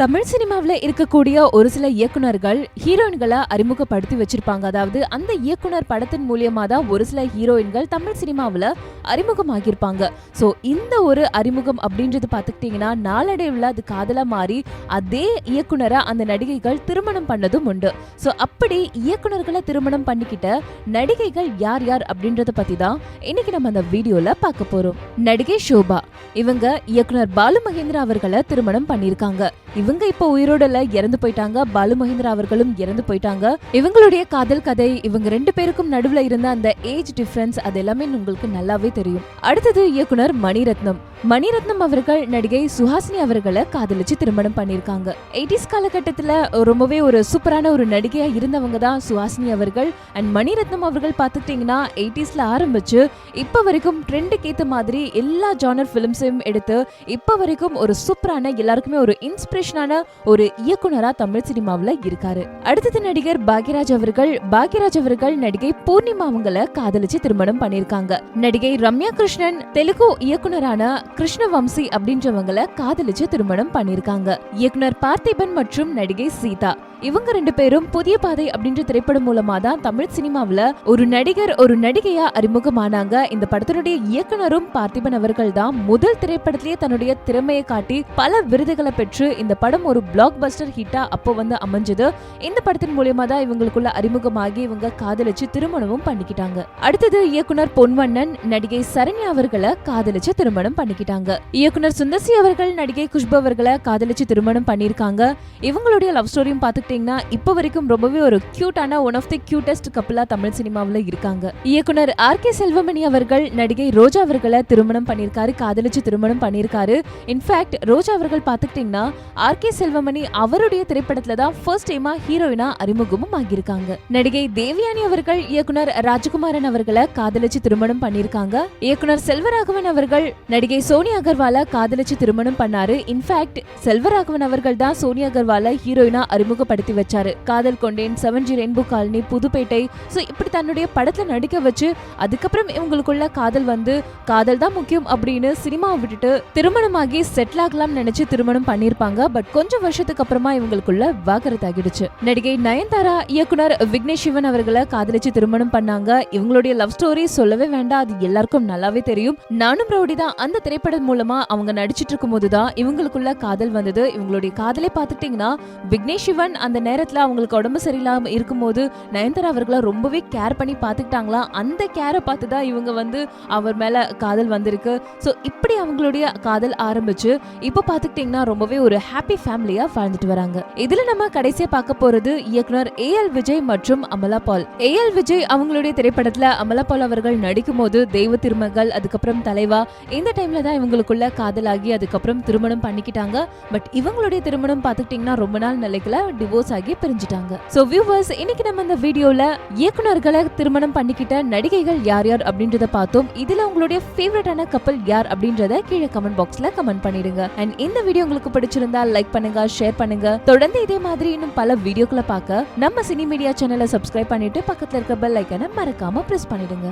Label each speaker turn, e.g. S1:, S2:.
S1: தமிழ் சினிமாவில் இருக்கக்கூடிய ஒரு சில இயக்குனர்கள் ஹீரோயின்களை அறிமுகப்படுத்தி வச்சிருப்பாங்க. அதாவது அந்த இயக்குனர் படத்தின் மூலியமாக தான் ஒரு சில ஹீரோயின்கள் தமிழ் சினிமாவில் அறிமுகமாகியிருப்பாங்க. ஸோ இந்த ஒரு அறிமுகம் அப்படின்றது பார்த்துக்கிட்டிங்கன்னா நாளடைவில் அது காதலாக மாறி அதே இயக்குனரை அந்த நடிகைகள் திருமணம் பண்ணதும் உண்டு. ஸோ அப்படி இயக்குனர்களை திருமணம் பண்ணிக்கிட்ட நடிகைகள் யார் யார் அப்படின்றத பற்றி தான் இன்னைக்கு நம்ம அந்த வீடியோவில் பார்க்க போகிறோம் நடிகை ஷோபா. இவங்க இயக்குனர் பாலு மகேந்திரா அவர்களை திருமணம் பண்ணியிருக்காங்க. இவங்க இப்ப உயிரோடல இறந்து போயிட்டாங்க. பாலு மகேந்திரா அவர்களும் இறந்து போயிட்டாங்க. இவங்களுடைய காதல் கதை இவங்க ரெண்டு பேருக்கும் நடுவுல இருந்த அந்த ஏஜ் டிஃபரன்ஸ் அது எல்லாமே உங்களுக்கு நல்லாவே தெரியும். அடுத்தது இயக்குனர் மணிரத்னம். மணிரத்னம் அவர்கள் நடிகை சுஹாசினி அவர்களை காதலிச்சு திருமணம் பண்ணியிருக்காங்க. எயிட்டிஸ் காலகட்டத்தில் ரொம்பவே ஒரு சூப்பரான ஒரு நடிகையாக இருந்தவங்க தான் சுஹாசினி அவர்கள். அண்ட் மணிரத்னம் அவர்கள் பார்த்துக்கிட்டிங்கன்னா எயிட்டிஸில் ஆரம்பிச்சு இப்போ வரைக்கும் ட்ரெண்டுக்கு ஏற்ற மாதிரி எல்லா ஜானர் ஃபிலிம்ஸையும் எடுத்து இப்போ வரைக்கும் ஒரு சூப்பரான எல்லாருக்குமே ஒரு இன்ஸ்பிரேஷனான ஒரு இயக்குனராக தமிழ் சினிமாவில் இருக்காரு. அடுத்தது நடிகர் பாக்யராஜ் அவர்கள். பாக்யராஜ் அவர்கள் நடிகை பூர்ணிமா அவங்கள காதலிச்சு திருமணம் பண்ணியிருக்காங்க. நடிகை ரம்யா கிருஷ்ணன் தெலுங்கு இயக்குனரான கிருஷ்ணவம்சி அப்படின்றவங்கள காதலிச்சு திருமணம் பண்ணிருக்காங்க இயக்குனர் பார்த்திபன் மற்றும் நடிகை சீதா. இவங்க ரெண்டு பேரும் புதிய பாதை அப்படின்ற திரைப்படம் மூலமா தான் தமிழ் சினிமாவில் ஒரு நடிகர் ஒரு நடிகையா அறிமுகமானாங்க. இந்த படத்தினுடைய இயக்குனரும் பார்த்திபன் அவர்கள் தான். முதல் திரைப்படத்திலேயே தன்னுடைய திறமையை காட்டி பல விருதுகளை பெற்று இந்த படம் ஒரு பிளாக் பஸ்டர் ஹிட்டா அப்போ வந்து அமைஞ்சது. இந்த படத்தின் மூலியமா தான் இவங்களுக்குள்ள அறிமுகமாகி இவங்க காதலிச்சு திருமணமும் பண்ணிக்கிட்டாங்க. அடுத்தது இயக்குனர் பொன்வண்ணன் நடிகை சரண்யா அவர்களை காதலிச்சு திருமணம் பண்ணிக்கிட்டாங்க. இயக்குனர் சுந்தர்சி அவர்கள் நடிகை குஷ்பு அவர்களை காதலிச்சு திருமணம் பண்ணியிருக்காங்க. இவங்களுடைய லவ் ஸ்டோரியும் பார்த்து பார்த்துக்கிட்டிங்கன்னா இப்போ வரைக்கும் ரொம்பவே ஒரு கியூட்டான ஒன் ஆஃப் தி கியூட்டஸ்ட் கப்பலாக தமிழ் சினிமாவில் இருக்காங்க. இயக்குனர் ஆர். கே. செல்வமணி அவர்கள் நடிகை ரோஜா அவர்களை திருமணம் பண்ணியிருக்காரு காதலிச்சு திருமணம் பண்ணியிருக்காரு. இன்ஃபேக்ட் ரோஜா அவர்கள் பார்த்துக்கிட்டிங்கன்னா ஆர். கே. செல்வமணி அவருடைய திரைப்படத்தில் தான் ஃபர்ஸ்ட் டைமா ஹீரோயினா அறிமுகமும் ஆகியிருக்காங்க. நடிகை தேவியானி அவர்கள் இயக்குனர் ராஜகுமாரன் அவர்களை காதலிச்சு திருமணம் பண்ணியிருக்காங்க. இயக்குனர் செல்வராகவன் அவர்கள் நடிகை சோனியா அகர்வால காதலிச்சு திருமணம் பண்ணாரு. இன்ஃபேக்ட் செல்வராகவன் அவர்கள் தான் சோனியா அகர்வால ஹீரோயினா அறிமுகப்படுத்த வச்சாரு. Kadhal Kondein seven G Rainbow Colony Pudhupettai. So இப்படி தன்னுடைய படத்துல நடிக்க வச்சு அதுக்கப்புறம் இவங்களுக்குள்ள காதல் வந்து காதல் தான் முக்கியம் அப்படின்னு சினிமாவை விட்டுட்டு திருமணமாகி செட்டில் ஆகலாம் நினைச்சு திருமணம் பண்ணியிருப்பாங்க பட் கொஞ்சம் வருஷத்துக்கு அப்புறமா இவங்களுக்குள்ள வாகரத் ஆகிடுச்சு. நடிகை நயன்தாரா இயக்குனர் விக்னேஷ் சிவன் அவர்களை காதலிச்சு திருமணம் பண்ணாங்க. இவங்களுடைய லவ் ஸ்டோரி சொல்லவே வேண்டாம். அது எல்லாருக்கும் நல்லாவே தெரியும். நானும் ரவுடி தான். அந்த திரைப்படம் மூலமா அவங்க நடிச்சிட்டு இருக்கும் போதுதான் இவங்களுக்குள்ள காதல் வந்தது. இவங்களுடைய காதலை பார்த்துட்டீங்கன்னா விக்னேஷ் சிவன் அந்த அந்த நேரத்தில் அவங்களுக்கு உடம்பு சரியில்லாம இருக்கும்போது நயன்தாரா அவர்களை ரொம்பவே கேர் பண்ணி பார்த்துக்கிட்டாங்களா? அந்த கேரை பார்த்து தான் இவங்க வந்து அவர் மேலே காதல் வந்திருக்கு. ஸோ இப்படி அவங்களுடைய காதல் ஆரம்பிச்சு இப்போ பார்த்துக்கிட்டிங்கன்னா ரொம்பவே ஒரு ஹாப்பி ஃபேமிலியாக வாழ்ந்துட்டு வராங்க. இதில் நம்ம கடைசியாக பார்க்க போகிறது இயக்குனர் ஏ எல் விஜய் மற்றும் அமலா பால். ஏ எல் விஜய் அவங்களுடைய திரைப்படத்தில் அமலா பால் அவர்கள் நடிக்கும் போது தெய்வ திருமகள் அதுக்கப்புறம் தலைவா இந்த டைம்ல தான் இவங்களுக்குள்ள காதலாகி அதுக்கப்புறம் திருமணம் பண்ணிக்கிட்டாங்க. பட் இவங்களுடைய திருமணம் பார்த்துக்கிட்டிங்கன்னா ரொம்ப நாள் நிலைக்கல டிவோர்ஸ் ஆகி பிரிஞ்சுட்டாங்க. சோ வியூவர்ஸ் இன்னைக்கு நம்ம இந்த வீடியோல இயக்குனர்களை திருமணம் பண்ணிக்கிட்ட நடிகைகள் யார் யார் அப்படின்றத பார்த்தோம். இதுல உங்களுடைய ஃபேவரட்டான கப்பல் யார் அப்படின்றத கீழே கமெண்ட் பாக்ஸ்ல கமெண்ட் பண்ணிடுங்க. அண்ட் இந்த வீடியோ உங்களுக்கு பிடிச்சிருந்தா லைக் பண்ணுங்க ஷேர் பண்ணுங்க. தொடர்ந்து இதே மாதிரி இன்னும் பல வீடியோக்களை பார்க்க நம்ம சினி மீடியா சேனலை சப்ஸ்கிரைப் பண்ணிட்டு பக்கத்துல இருக்க பெல் ஐக்கனை மறக்காம பிரஸ் பண்ணிடுங்க.